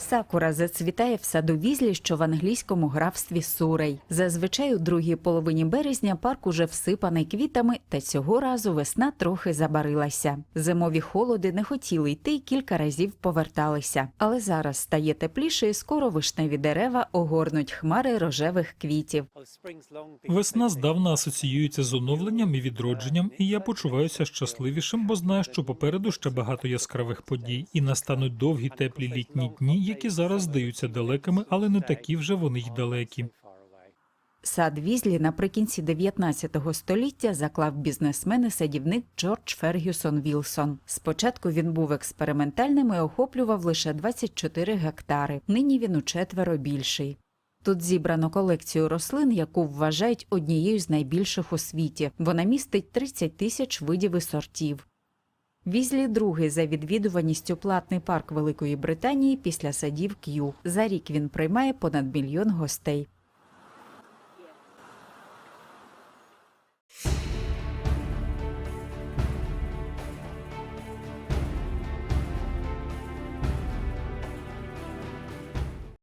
Сакура зацвітає в саду Візлі, що в англійському графстві Сурей. Зазвичай у другій половині березня парк уже всипаний квітами, та цього разу весна трохи забарилася. Зимові холоди не хотіли йти й кілька разів поверталися. Але зараз стає тепліше, і скоро вишневі дерева огорнуть хмари рожевих квітів. Весна здавна асоціюється з оновленням і відродженням, і я почуваюся щасливішим, бо знаю, що попереду ще багато яскравих подій, і настануть довгі теплі літні дні, які зараз здаються далекими, але не такі вже вони й далекі. Сад Візлі наприкінці 19 століття заклав бізнесмен і садівник Джордж Фергюсон Вілсон. Спочатку він був експериментальним і охоплював лише 24 гектари. Нині він у четверо більший. Тут зібрано колекцію рослин, яку вважають однією з найбільших у світі. Вона містить 30 тисяч видів і сортів. Візлі другий за відвідуваністю платний парк Великої Британії після садів К'ю. За рік він приймає понад мільйон гостей.